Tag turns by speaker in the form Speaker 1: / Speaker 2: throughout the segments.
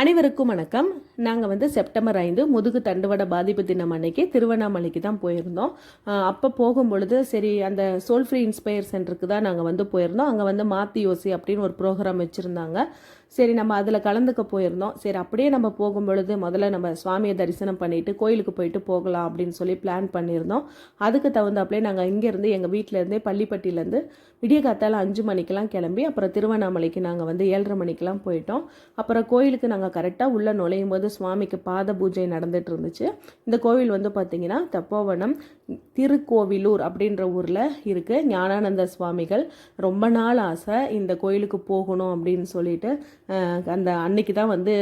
Speaker 1: அனைவருக்கும் வணக்கம். நாங்கள் வந்து செப்டம்பர் ஐந்து முதுகு தண்டுவட பாதிப்பு தினம் அன்னைக்கு திருவண்ணாமலைக்கு தான் போயிருந்தோம். அப்போ போகும் பொழுது சரி அந்த சோல் ஃப்ரீ இன்ஸ்பயர் சென்டருக்கு தான் நாங்கள் வந்து போயிருந்தோம். அங்கே வந்து மாத்தி யோசி அப்படின்னு ஒரு ப்ரோக்ராம் வச்சுருந்தாங்க. சரி நம்ம அதில் கலந்துக்க போயிருந்தோம். சரி அப்படியே நம்ம போகும் பொழுது முதல்ல நம்ம சுவாமியை தரிசனம் பண்ணிவிட்டு கோயிலுக்கு போயிட்டு போகலாம் அப்படின்னு சொல்லி பிளான் பண்ணியிருந்தோம். அதுக்கு தகுந்தாப்புலே நாங்கள் இங்கேருந்து எங்கள் வீட்டிலேருந்தே பள்ளிப்பட்டியிலேருந்து விடிய காத்தால் அஞ்சு மணிக்கெலாம் கிளம்பி அப்புறம் திருவண்ணாமலைக்கு நாங்கள் வந்து ஏழரை மணிக்கெலாம் போயிட்டோம். அப்புறம் கோயிலுக்கு நாங்கள் கரெக்டாக உள்ளே நுழையும் போது சுவாமிக்கு பாத பூஜை நடந்துட்டு இருந்துச்சு. இந்த கோவில் வந்து பார்த்திங்கன்னா தப்போவனம் திருக்கோவிலூர் அப்படின்ற ஊரில் இருக்குது ஞானானந்த சுவாமிகள் ரொம்ப நாள் ஆசை இந்த கோயிலுக்கு போகணும் அப்படின்னு சொல்லிட்டு அந்த அன்னைக்கு தான் வந்து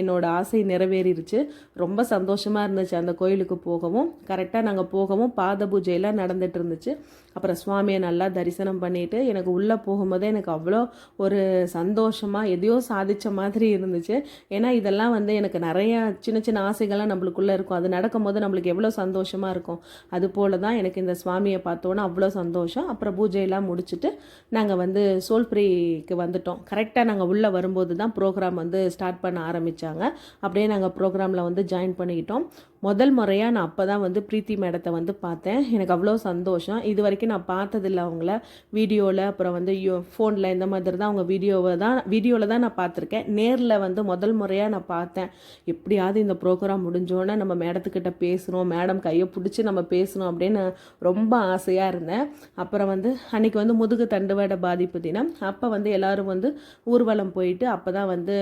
Speaker 1: என்னோடய ஆசை நிறைவேறிடுச்சு ரொம்ப சந்தோஷமாக இருந்துச்சு அந்த கோயிலுக்கு போகவும். கரெக்டாக நாங்கள் போகவும் பாத பூஜையெல்லாம் நடந்துட்டு இருந்துச்சு. அப்புறம் சுவாமியை நல்லா தரிசனம் பண்ணிவிட்டு எனக்கு உள்ளே போகும்போதே எனக்கு அவ்வளோ ஒரு சந்தோஷமாக எதையோ சாதித்த மாதிரி இருந்துச்சு. ஏன்னா இதெல்லாம் வந்து எனக்கு நிறைய சின்ன சின்ன ஆசைகள்லாம் நம்மளுக்குள்ளே இருக்கும். அது நடக்கும்போது நம்மளுக்கு எவ்வளோ சந்தோஷமாக இருக்கும். அது போல் தான் எனக்கு இந்த சுவாமியை பார்த்தோன்னே அவ்வளோ சந்தோஷம். அப்புறம் பூஜையெல்லாம் முடிச்சுட்டு நாங்கள் வந்து சோல்பிரிக்கு வந்துட்டோம். கரெக்டாக நாங்கள் உள்ளே வரும்போது தான் ப்ரோக்ராம் வந்து ஸ்டார்ட் பண்ண ஆரம்பித்தாங்க அப்படியே நாங்கள் ப்ரோக்ராமில் வந்து ஜாயின் பண்ணிக்கிட்டோம். முதல் முறையாக நான் அப்போ தான் வந்து ப்ரீத்தி மேடத்தை வந்து பார்த்தேன். எனக்கு அவ்வளோ சந்தோஷம். இது வரைக்கும் நான் பார்த்ததில்ல அவங்கள. வீடியோவில் அப்புறம் வந்து யோ ஃபோனில் இந்த மாதிரி தான் அவங்க வீடியோவை தான் வீடியோவில் தான் நான் பார்த்துருக்கேன். நேரில் வந்து முதல் முறையாக நான் பார்த்தேன். எப்படியாவது இந்த ப்ரோக்ராம் முடிஞ்சோன்னே நம்ம மேடத்துக்கிட்ட பேசணும் மேடம் கையை பிடிச்சி நம்ம பேசணும் அப்படின்னு ரொம்ப ஆசையாக இருந்தேன். அப்புறம் வந்து அன்னைக்கு வந்து முதுகு தண்டுவாட பாதிப்பு தினம். அப்போ வந்து எல்லோரும் வந்து ஊர்வலம் போயிட்டு அப்போ தான் வந்து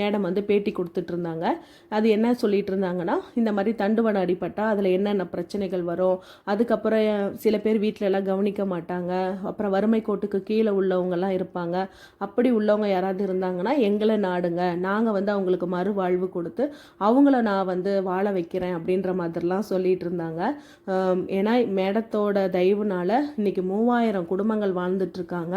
Speaker 1: மேடம் வந்து பேட்டி கொடுத்துட்ருந்தாங்க அது என்ன சொல்லிகிட்டு இருந்தாங்கன்னா இந்த மாதிரி தண்டுவடம் அடிப்பட்டால் அதில் என்னென்ன பிரச்சனைகள் வரும்? அதுக்கப்புறம் சில பேர் வீட்டிலலாம் கவனிக்க மாட்டாங்க. அப்புறம் வறுமை கோட்டுக்கு கீழே உள்ளவங்கெல்லாம் இருப்பாங்க. அப்படி உள்ளவங்க யாராவது இருந்தாங்கன்னா எங்களை நாடுங்க. நாங்கள் வந்து அவங்களுக்கு மறுவாழ்வு கொடுத்து அவங்கள நான் வந்து வாழ வைக்கிறேன் அப்படின்ற மாதிரிலாம் சொல்லிட்டு இருந்தாங்க. ஏன்னா மேடத்தோட தயவுனால இன்னைக்கு மூவாயிரம் குடும்பங்கள் வாழ்ந்துட்டுருக்காங்க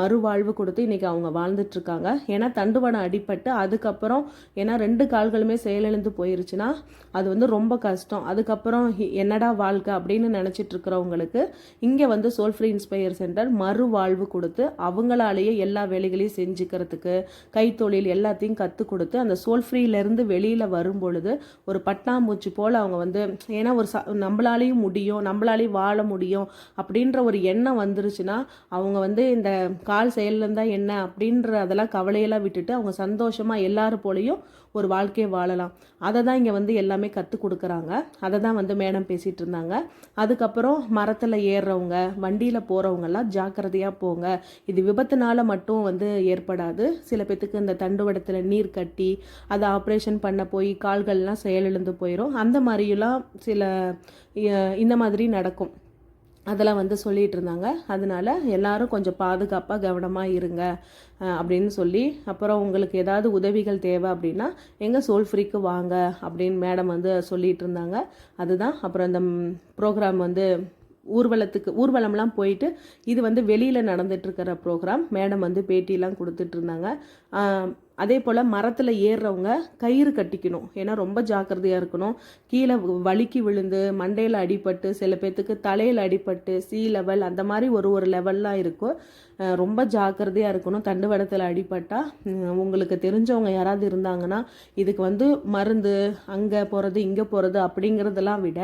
Speaker 1: மறுவாழ்வு கொடுத்து இன்றைக்கி அவங்க வாழ்ந்துட்டுருக்காங்க ஏன்னா தண்டுவடம் அடிப்பட்டு அதுக்கப்புறம் ஏன்னா ரெண்டு கால்களுமே செயலிழந்து போயிருச்சுன்னா அது வந்து ரொம்ப கஷ்டம். அதுக்கப்புறம் என்னடா வாழ்க்கை அப்படின்னு நினச்சிட்டு இருக்கிறவங்களுக்கு இங்கே வந்து சோல் ஃப்ரீ இன்ஸ்பயர் சென்டர் மறுவாழ்வு கொடுத்து அவங்களாலேயே எல்லா வேலைகளையும் செஞ்சுக்கிறதுக்கு கைத்தொழில் எல்லாத்தையும் கற்றுக் கொடுத்து அந்த சோல் ஃப்ரீலேருந்து வெளியில் வரும் பொழுது ஒரு பட்டாம்பூச்சி போல் அவங்க வந்து ஏன்னா ஒரு ச நம்மளாலேயும் முடியும் நம்மளாலேயும் வாழ முடியும் அப்படின்ற ஒரு எண்ணம் வந்துருச்சுன்னா அவங்க வந்து இந்த கால் செயலில் இருந்தால் என்ன அப்படின்ற அதெல்லாம் கவலையெல்லாம் விட்டுட்டு அவங்க சந்தோஷமாக எல்லாரும் போலையும் ஒரு வாழ்க்கையை வாழலாம். அதை தான் இங்கே வந்து எல்லாமே கற்றுக் கொடுக்குறாங்க. அதை தான் வந்து மேடம் பேசிகிட்டு இருந்தாங்க. அதுக்கப்புறம் மரத்தில் ஏறுறவங்க வண்டியில் போகிறவங்கெல்லாம் ஜாக்கிரதையாக போங்க. இது விபத்துனால மட்டும் வந்து ஏற்படாது. சில பேத்துக்கு இந்த தண்டுவடத்தில் நீர் கட்டி அதை ஆப்ரேஷன் பண்ண போய் கால்கள்லாம் செயலிழந்து போயிடும் அந்த மாதிரியெல்லாம் சில இந்த மாதிரி நடக்கும். அதெல்லாம் வந்து சொல்லிட்டு இருந்தாங்க அதனால எல்லாரும் கொஞ்சம் பாதுகாப்பாக கவனமாக இருங்க அப்படின்னு சொல்லி அப்புறம் உங்களுக்கு ஏதாவது உதவிகள் தேவை அப்படின்னா எங்கள் சோல் ஃப்ரீக்கு வாங்க அப்படின்னு மேடம் வந்து சொல்லிட்டு இருந்தாங்க அதுதான். அப்புறம் இந்த ப்ரோக்ராம் வந்து ஊர்வலத்துக்கு ஊர்வலம்லாம் போயிட்டு இது வந்து வெளியில் நடந்துட்டு இருக்கிற ப்ரோக்ராம் மேடம் வந்து பேட்டிலாம் கொடுத்துட்டு இருந்தாங்க அதே போல் மரத்தில் ஏறுறவங்க கயிறு கட்டிக்கணும். ஏன்னா ரொம்ப ஜாக்கிரதையாக இருக்கணும். கீழே வழுக்கி விழுந்து மண்டையில் அடிபட்டு சில பேர்த்துக்கு தலையில் அடிபட்டு சி லெவல் அந்த மாதிரி ஒரு ஒரு லெவல்லாம் இருக்கும் ரொம்ப ஜாக்கிரதையாக இருக்கணும். தண்டுவடத்தில் அடிபட்டால் உங்களுக்கு தெரிஞ்சவங்க யாராவது இருந்தாங்கன்னா இதுக்கு வந்து மருந்து அங்கே போகிறது இங்கே போகிறது அப்படிங்கிறதெல்லாம் விட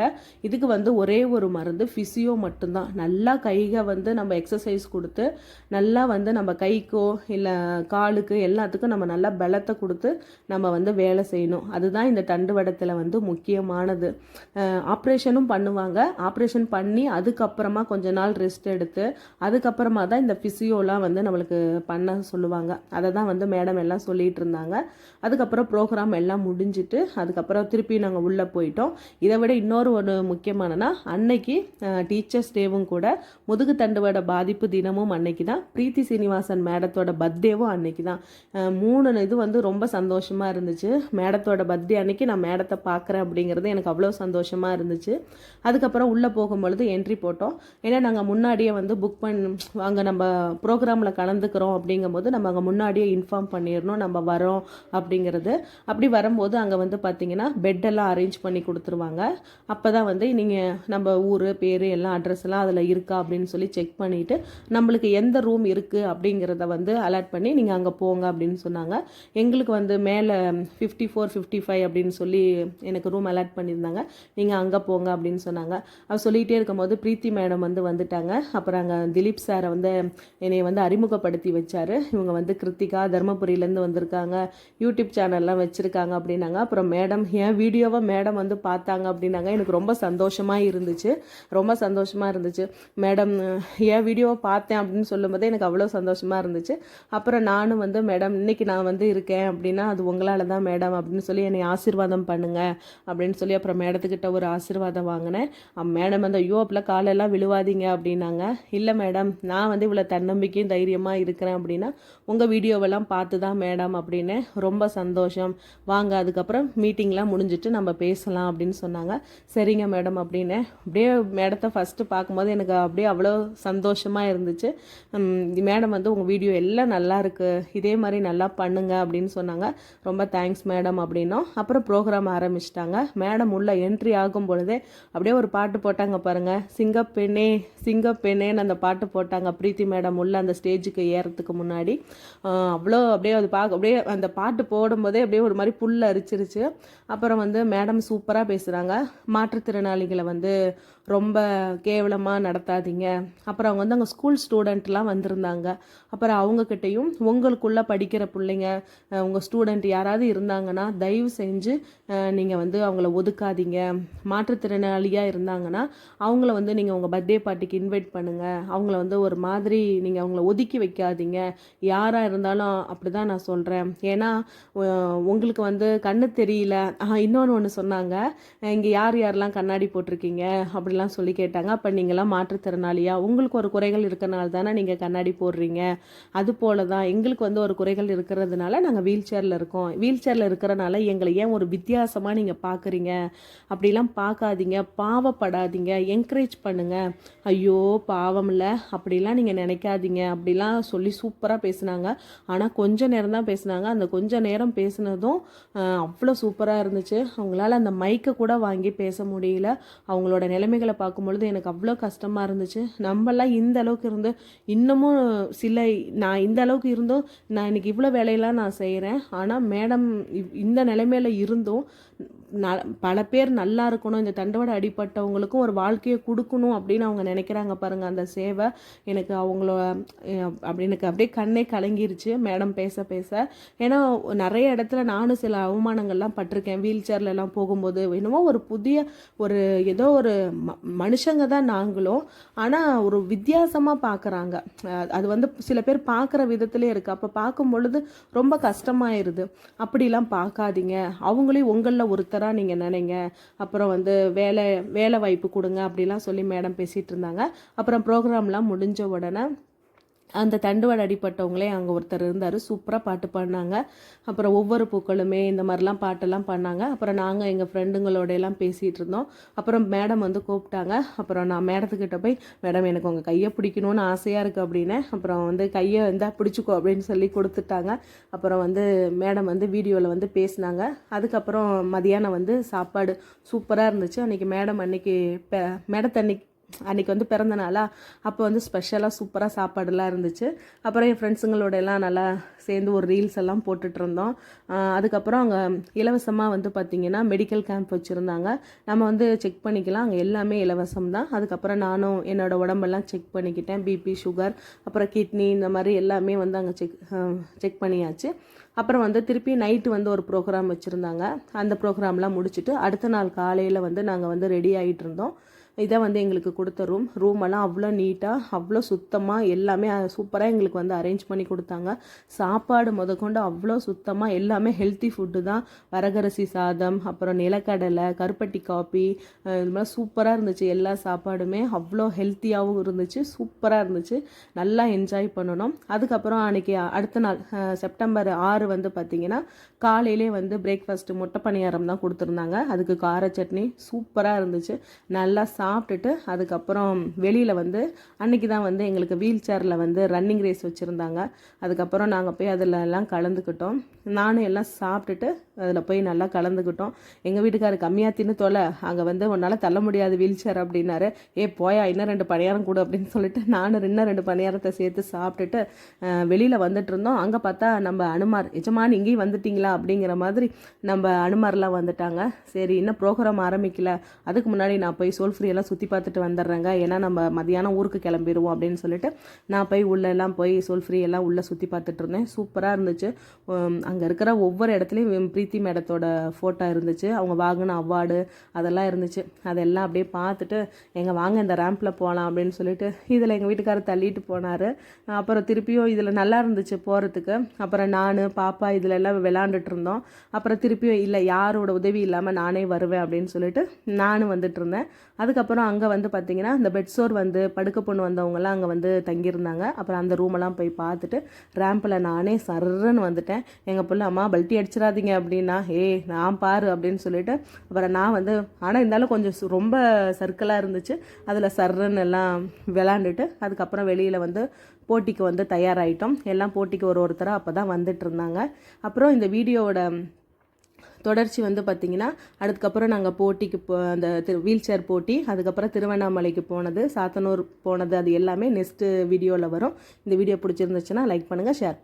Speaker 1: இதுக்கு வந்து ஒரே ஒரு மருந்து ஃபிசியோ மட்டும்தான். நல்லா கைக வந்து நம்ம எக்ஸசைஸ் கொடுத்து நல்லா வந்து நம்ம கைக்கோ இல்லை காலுக்கு எல்லாம் எல்லாத்துக்கும் நம்ம நல்லா பலத்தை கொடுத்து நம்ம வந்து வேலை செய்யணும். அதுதான் இந்த தண்டுவடத்தில் வந்து முக்கியமானது. ஆப்ரேஷனும் பண்ணுவாங்க. ஆப்ரேஷன் பண்ணி அதுக்கப்புறமா கொஞ்ச நாள் ரெஸ்ட் எடுத்து அதுக்கப்புறமா தான் இந்த ஃபிசியோலாம் வந்து நம்மளுக்கு பண்ண சொல்லுவாங்க. அதை தான் வந்து மேடம் எல்லாம் சொல்லிட்டு இருந்தாங்க. அதுக்கப்புறம் ப்ரோக்ராம் எல்லாம் முடிஞ்சிட்டு அதுக்கப்புறம் திருப்பி நாங்கள் உள்ளே போயிட்டோம். இதை விட இன்னொரு ஒரு முக்கியமானனா அன்னைக்கு டீச்சர்ஸ் டேவும் கூட முதுகு தண்டுவட பாதிப்பு தினமும் அன்னைக்கு தான் பிரீத்தி சீனிவாசன் மேடத்தோட பர்த்டேவும் அன்னைக்கு தான் மூணு இது வந்து ரொம்ப சந்தோஷமாக இருந்துச்சு. மேடத்தோட பர்த்டே அன்னைக்கு நான் மேடத்தை பார்க்குறேன் அப்படிங்கிறது எனக்கு அவ்வளோ சந்தோஷமாக இருந்துச்சு. அதுக்கப்புறம் உள்ளே போகும்பொழுது என்ட்ரி போட்டோம். ஏன்னா நாங்கள் முன்னாடியே வந்து புக் பண்ண அங்கே நம்ம ப்ரோக்ராமில் கலந்துக்கிறோம் அப்படிங்கும்போது நம்ம அங்கே முன்னாடியே இன்ஃபார்ம் பண்ணிடணும். நம்ம வரோம் அப்படிங்கிறது. அப்படி வரும்போது அங்கே வந்து பார்த்திங்கன்னா பெட்டெல்லாம் அரேஞ்ச் பண்ணி கொடுத்துருவாங்க. அப்போ தான் வந்து நீங்கள் நம்ம ஊர் பேர் எல்லாம் அட்ரஸ் எல்லாம் அதில் இருக்கா அப்படின்னு சொல்லி செக் பண்ணிவிட்டு நம்மளுக்கு எந்த ரூம் இருக்குது அப்படிங்கிறத வந்து அலர்ட் பண்ணி நீங்கள் அங்கே போங்க அப்படின்னு அப்படின்னு சொன்னாங்க. எங்களுக்கு வந்து மேலே ஃபிஃப்டி ஃபோர் ஃபிஃப்டி ஃபைவ் அப்படின்னு சொல்லி எனக்கு ரூம் அலாட் பண்ணியிருந்தாங்க. நீங்கள் அங்கே போங்க அப்படின்னு சொன்னாங்க. அவர் சொல்லிகிட்டே இருக்கும்போது பிரீத்தி மேடம் வந்து வந்துட்டாங்க. அப்புறம் அங்கே திலீப் சாரை வந்து என்னை வந்து அறிமுகப்படுத்தி வச்சார். இவங்க வந்து கிருத்திகா தருமபுரியிலேருந்து வந்திருக்காங்க. யூடியூப் சேனல்லாம் வச்சுருக்காங்க அப்படின்னாங்க. அப்புறம் மேடம் என் வீடியோவை மேடம் வந்து பார்த்தாங்க அப்படின்னாங்க. எனக்கு ரொம்ப சந்தோஷமாக இருந்துச்சு. ரொம்ப சந்தோஷமாக இருந்துச்சு. மேடம் என் வீடியோவை பார்த்தேன் அப்படின்னு சொல்லும்போது எனக்கு அவ்வளோ சந்தோஷமாக இருந்துச்சு. அப்புறம் நானும் வந்து மேடம் இன்னைக்கு நான் வந்து இருக்கேன். அப்படின்னா அது உங்களால் தான் மேடம். அப்படின்னு சொல்லி என்னை ஆசீர்வாதம் பண்ணுங்க. அப்படின்னு சொல்லி அப்புறம் மேடத்துக்கிட்ட ஒரு ஆசீர்வாதம் வாங்கினேன். மேடம் அந்த ஐயோ அப்பெல்லாம் காலெல்லாம் விழுவாதீங்க. அப்படின்னாங்க. இல்லை மேடம். நான் வந்து இவ்வளோ தன்னம்பிக்கையும் தைரியமாக இருக்கிறேன் அப்படின்னா உங்கள் வீடியோவெல்லாம் பார்த்து தான் மேடம். அப்படின்னு ரொம்ப சந்தோஷம். வாங்க அதுக்கப்புறம் மீட்டிங்லாம் முடிஞ்சிட்டு நம்ம பேசலாம் அப்படின்னு சொன்னாங்க. சரிங்க மேடம் அப்படின்னு. அப்படியே மேடத்தை ஃபஸ்ட்டு பார்க்கும்போது எனக்கு அப்படியே அவ்வளோ சந்தோஷமாக இருந்துச்சு. மேடம் வந்து உங்கள் வீடியோ எல்லாம் நல்லா இருக்குது இதே மாதிரி நல்லா பண்ணுங்க அப்படின்னு சொன்னாங்க. ரொம்ப தேங்க்ஸ் மேடம் அப்படின்னும். அப்புறம் ப்ரோக்ராம் ஆரம்பிச்சிட்டாங்க. மேடம் உள்ளே என்ட்ரி ஆகும் பொழுதே அப்படியே ஒரு பாட்டு போட்டாங்க பாருங்க. சிங்கப்பெண்ணே சிங்கப்பெண்ணேன்னு அந்த பாட்டு போட்டாங்க. பிரீத்தி மேடம் உள்ளே அந்த ஸ்டேஜுக்கு ஏறத்துக்கு முன்னாடி. அவ்வளோ அப்படியே அது பார்க்க அப்படியே அந்த பாட்டு போடும்போதே அப்படியே ஒரு மாதிரி புல் அரிச்சிருச்சு. அப்புறம் வந்து மேடம் சூப்பராக பேசுகிறாங்க மாற்றுத்திறனாளிகளை வந்து ரொம்ப கேவலமாக நடத்தாதீங்க. அப்புறம் அவங்க வந்து அங்கே ஸ்கூல் ஸ்டூடெண்ட்லாம் வந்திருந்தாங்க. அப்புறம் அவங்கக்கிட்டையும் உங்களுக்குள்ளே படிக்கிற பிள்ளைங்க உங்கள் ஸ்டூடெண்ட் யாராவது இருந்தாங்கன்னா தயவு செஞ்சு நீங்கள் வந்து அவங்கள ஒதுக்காதீங்க. மாற்றுத்திறனாளியாக இருந்தாங்கன்னா அவங்கள வந்து நீங்கள் உங்கள் பர்த்டே பார்ட்டிக்கு இன்வைட் பண்ணுங்கள் அவங்கள வந்து ஒரு மாதிரி நீங்கள் அவங்கள ஒதுக்கி வைக்காதீங்க. யாராக இருந்தாலும் அப்படி தான் நான் சொல்கிறேன் ஏன்னா உங்களுக்கு வந்து கண்ணு தெரியல. இன்னொன்று ஒன்று சொன்னாங்க. இங்கே யார் யாரெல்லாம் கண்ணாடி போட்டிருக்கீங்க? அப்படிலாம் சொல்லி கேட்டாங்க. அப்போ நீங்களாம் மாற்றுத்திறனாளியாக உங்களுக்கு ஒரு குறைகள் இருக்கிறனால தானே நீங்கள் கண்ணாடி போடுறீங்க. அது போல தான் எங்களுக்கு வந்து ஒரு குழந்தைகள் இருக்கிறதுனால நாங்கள் வீல் சேரில் இருக்கோம். வீல் சேரில் இருக்கிறனால எங்களை ஏன் ஒரு வித்தியாசமாக நீங்கள் பார்க்குறீங்க அப்படிலாம் பார்க்காதீங்க பாவப்படாதீங்க. என்கரேஜ் பண்ணுங்கள் ஐயோ பாவம் இல்லை அப்படிலாம் நீங்கள் நினைக்காதீங்க. அப்படிலாம் சொல்லி சூப்பராக பேசுனாங்க. ஆனால் கொஞ்ச நேரம் தான் பேசுனாங்க. அந்த கொஞ்ச நேரம் பேசுனதும் அவ்வளோ சூப்பராக இருந்துச்சு. அவங்களால அந்த மைக்கை கூட வாங்கி பேச முடியல. அவங்களோட நிலைமைகளை பார்க்கும்பொழுது எனக்கு அவ்வளோ கஷ்டமாக இருந்துச்சு. நம்மலாம் இந்த அளவுக்கு இருந்து இன்னமும் சில நான் இந்த அளவுக்கு இருந்தும் நான் இன்னைக்கு இவ்வளோ வேலையெல்லாம் நான் செய்கிறேன் ஆனால் மேடம் இந்த நிலைமையில இருந்தும் ந பல பேர் நல்லா இருக்கணும் இந்த தண்டவாட அடிப்பட்டவங்களுக்கும் ஒரு வாழ்க்கையை கொடுக்கணும் அப்படின்னு அவங்க நினைக்கிறாங்க பாருங்கள் அந்த சேவை. எனக்கு அவங்கள அப்படி எனக்கு அப்படியே கண்ணே கலங்கிருச்சு மேடம் பேச பேச. ஏன்னா நிறைய இடத்துல நானும் சில அவமானங்கள்லாம் பட்டிருக்கேன். வீல் சேர்லலாம் போகும்போது என்னமோ ஒரு புதிய ஒரு ஏதோ ஒரு ம- மனுஷங்க தான் நாங்களும். ஆனால் ஒரு வித்தியாசமாக பார்க்குறாங்க அது வந்து சில பேர் பார்க்குற விதத்துலேயே இருக்குது அப்போ பார்க்கும் பொழுது ரொம்ப கஷ்டமாயிருது. அப்படிலாம் பார்க்காதீங்க அவங்களையும் உங்களில் ஒருத்தராக நீங்கள் நினைங்க. அப்புறம் வந்து வேலை வேலை வாய்ப்பு கொடுங்க அப்படிலாம் சொல்லி மேடம் பேசிகிட்டு இருந்தாங்க. அப்புறம் ப்ரோக்ராம்லாம் முடிஞ்ச உடனே அந்த தண்டுவடை அடிப்பட்டவங்களே அங்கே ஒருத்தர் இருந்தார். சூப்பராக பாட்டு பாடினாங்க. அப்புறம் ஒவ்வொரு பூக்களுமே இந்த மாதிரிலாம் பாட்டெல்லாம் பண்ணாங்க. அப்புறம் நாங்கள் எங்கள் ஃப்ரெண்டுங்களோட எல்லாம் பேசிகிட்டு இருந்தோம். அப்புறம் மேடம் வந்து கூப்பிட்டாங்க. அப்புறம் நான் மேடத்துக்கிட்ட போய் மேடம் எனக்கு உங்கள் கையை பிடிக்கணும்னு ஆசையாக இருக்குது அப்படின்னு. அப்புறம் வந்து கையை வந்து பிடிச்சிக்கோ அப்படின்னு சொல்லி கொடுத்துட்டாங்க. அப்புறம் வந்து மேடம் வந்து வீடியோவில் வந்து பேசினாங்க. அதுக்கப்புறம் மதியானம் வந்து சாப்பாடு சூப்பராக இருந்துச்சு. அன்றைக்கி மேடம் அன்னைக்கு மேடத்தன்னைக்கு அன்னைக்கு வந்து பிறந்த நாளா அப்போ வந்து ஸ்பெஷலாக சூப்பராக சாப்பாடுலாம் இருந்துச்சு. அப்புறம் என் ஃப்ரெண்ட்ஸுங்களோட எல்லாம் நல்லா சேர்ந்து ஒரு ரீல்ஸ் எல்லாம் போட்டுட்ருந்தோம் அதுக்கப்புறம் அங்கே இலவசமாக வந்து பார்த்திங்கன்னா மெடிக்கல் கேம்ப் வச்சுருந்தாங்க. நம்ம வந்து செக் பண்ணிக்கலாம். அங்கே எல்லாமே இலவசம் தான். அதுக்கப்புறம் நானும் என்னோட உடம்பெல்லாம் செக் பண்ணிக்கிட்டேன். பிபி சுகர் அப்புறம் கிட்னி இந்த மாதிரி எல்லாமே வந்து அங்கே செக் செக் பண்ணியாச்சு. அப்புறம் வந்து திருப்பி நைட்டு வந்து ஒரு ப்ரோக்ராம் வச்சுருந்தாங்க. அந்த ப்ரோக்ராம்லாம் முடிச்சுட்டு அடுத்த நாள் காலையில் வந்து நாங்கள் வந்து ரெடி ஆகிட்டு இருந்தோம். இதை வந்து எங்களுக்கு கொடுத்த ரூம் ரூம் எல்லாம் அவ்வளோ நீட்டாக அவ்வளோ சுத்தமாக எல்லாமே சூப்பராக எங்களுக்கு வந்து அரேஞ்ச் பண்ணி கொடுத்தாங்க. சாப்பாடு முதற்கொண்டு அவ்வளோ சுத்தமாக எல்லாமே ஹெல்த்தி ஃபுட்டு தான். வரகரசி சாதம் அப்புறம் நிலக்கடலை கருப்பட்டி காப்பி இது மாதிரி சூப்பராக இருந்துச்சு. எல்லா சாப்பாடுமே அவ்வளோ ஹெல்த்தியாகவும் இருந்துச்சு சூப்பராக இருந்துச்சு. நல்லா என்ஜாய் பண்ணணும். அதுக்கப்புறம் அன்னைக்கு அடுத்த நாள் செப்டம்பர் ஆறு வந்து பார்த்திங்கன்னா காலையிலே வந்து பிரேக்ஃபாஸ்ட்டு முட்டை பணியாரம் தான் கொடுத்துருந்தாங்க. அதுக்கு கார சட்னி சூப்பராக இருந்துச்சு. நல்லா சாப்பிட்டுட்டு அதுக்கப்புறம் வெளியில் வந்து அன்னைக்கு தான் வந்து எங்களுக்கு வீல் சேரில் வந்து ரன்னிங் ரேஸ் வச்சுருந்தாங்க. அதுக்கப்புறம் நாங்கள் போய் அதில் எல்லாம் கலந்துக்கிட்டோம். நானும் எல்லாம் சாப்பிட்டுட்டு அதில் போய் நல்லா கலந்துக்கிட்டோம். எங்கள் வீட்டுக்காரர் கம்மியாக தின்னு தொலை அங்கே வந்து உன்னால் தள்ள முடியாது வீல் சேர் அப்படின்னாரு. ஏ போயா இன்னும் ரெண்டு பணியாரம் கொடு அப்படின்னு சொல்லிட்டு நானும் இன்னும் ரெண்டு பணியாரத்தை சேர்த்து சாப்பிட்டுட்டு வெளியில் வந்துட்டு இருந்தோம். அங்கே பார்த்தா நம்ம அனுமார் எஜமான் இங்கேயும் வந்துட்டிங்களா? அப்படிங்கிற மாதிரி நம்ம அனுமார்லாம் வந்துட்டாங்க. சரி இன்னும் ப்ரோக்ராம் ஆரம்பிக்கல. அதுக்கு முன்னாடி நான் போய் சோல் ஃப்ரீ எல்லாம் சுற்றி பார்த்துட்டு வந்துடுறேங்க. ஏன்னா நம்ம மதியானம் ஊருக்கு கிளம்பிடுவோம் அப்படின்னு சொல்லிட்டு நான் போய் உள்ள எல்லாம் போய் சோல் ஃப்ரீ எல்லாம் உள்ளே சுற்றி பார்த்துட்டு இருந்தேன். சூப்பராக இருந்துச்சு. அங்கே இருக்கிற ஒவ்வொரு இடத்துலையும் பிரீத்தி மேடத்தோட ஃபோட்டோ இருந்துச்சு. அவங்க வாங்கின அவார்டு அதெல்லாம் இருந்துச்சு. அதெல்லாம் அப்படியே பார்த்துட்டு எங்கள் வாங்க இந்த ரேம்பில் போகலாம் அப்படின்னு சொல்லிட்டு இதில் எங்கள் வீட்டுக்காரர் தள்ளிட்டு போனார். அப்புறம் திருப்பியும் இதில் நல்லா இருந்துச்சு போகிறதுக்கு அப்புறம் நான் பாப்பா இதில் எல்லாம் விளாண்டுட்டு இருந்தோம். அப்புறம் திருப்பியும் இல்லை யாரோட உதவி இல்லாமல் நானே வருவேன் அப்படின்னு சொல்லிட்டு நானும் வந்துட்டு இருந்தேன். அதுக்கப்புறம் அங்கே வந்து பார்த்தீங்கன்னா இந்த பெட்ஸோர் வந்து படுக்க பொண்ணு வந்தவங்கலாம் அங்கே வந்து தங்கியிருந்தாங்க. அப்புறம் அந்த ரூமெல்லாம் போய் பார்த்துட்டு ரேம்பில் நானே சர்றன்னு வந்துட்டேன். எங்கள் பிள்ளை அம்மா பல்ட்டி அடிச்சிடாதீங்க அப்படின்னு ஏய் நான் பாரு அப்படின்னு சொல்லிட்டு அப்புறம் நான் வந்து ஆனால் இருந்தாலும் கொஞ்சம் ரொம்ப சர்க்கிளாக இருந்துச்சு. அதில் சர்ன்னு எல்லாம் விளாண்டுட்டு அதுக்கப்புறம் வெளியில் வந்து போட்டிக்கு வந்து தயாராகிட்டோம் எல்லாம் போட்டிக்கு ஒரு ஒருத்தராக அப்போ தான் வந்துட்டு இருந்தாங்க அப்புறம் இந்த வீடியோவோட தொடர்ச்சி வந்து பார்த்திங்கன்னா அதுக்கப்புறம் நாங்கள் போட்டிக்கு போ அந்த திரு வீல் சேர் போட்டி அதுக்கப்புறம் திருவண்ணாமலைக்கு போனது சாத்தனூர் போனது அது எல்லாமே நெக்ஸ்ட்டு வீடியோவில் வரும். இந்த வீடியோ பிடிச்சிருந்துச்சுன்னா லைக் பண்ணுங்கள் ஷேர்